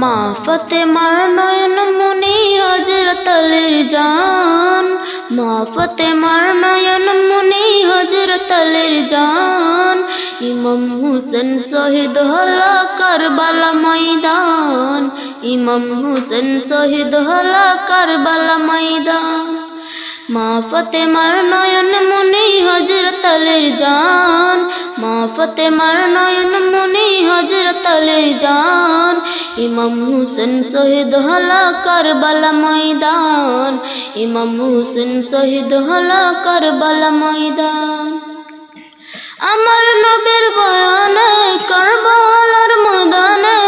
মা ফতেমার নয়ন মুনি হজরত আলীর জান। মা ফতেমার নয়ন মুনি হজরত আলীর জান। ইমাম হুসেন শহীদ হল কারবালা ময়দান। ইমাম হুসেন শহীদ হল কারবালা ময়দান। মা ফতেমার নয়ন ফতেমার নয়ন মুনি হজরত আলীর জান। ইমাম হুসেন শহীদ হল কারবালা ময়দান। ইমাম হুসেন শহীদ হল কারবালা ময়দান। আমার নবীর বয়ানে কারবালার ময়দানে,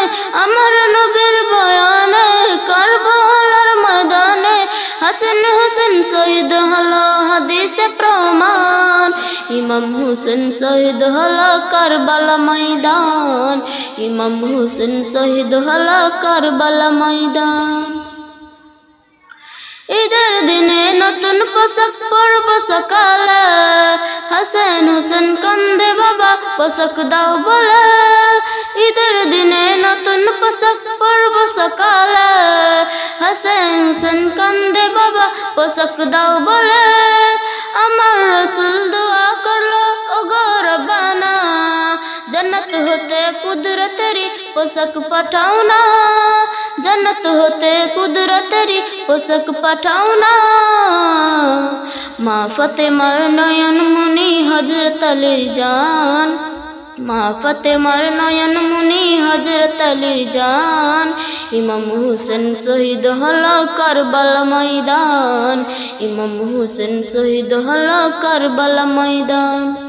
আমার নবীর বয়ানে কারবালার ময়দানে হাসান হোসেন শহীদ হলো হাদিসে প্রমাণ। ইমাম হুসেন শহীদ হলো কারবালা ময়দান। ইমাম হুসেন শহীদ হলো কারবালা ময়দান। ঈদের দিনে নতুন পোশাক পরব সকালে। হাসান হোসেন কান্দে বাবা, পোশাক দাও বলে। ঈদের দিনে নতুন পোশাক পরব সকালে। হাসান হোসেন কান্দে বাবা, পোশাক দাও বলে। হতে কুদরতেরি পোশাক পাঠাও না। জন্নত হতে কুদরতেরি পোশাক পাঠাও না। মা ফতেমার নয়ন মুনি হজরত আলীর জান। মা ফতেমার নয়ন মুনি হজরত আলীর জান। ইমাম হুসেন শহীদ হল কারবালা ময়দান। ইমাম হুসেন শহীদ হল কারবালা ময়দান।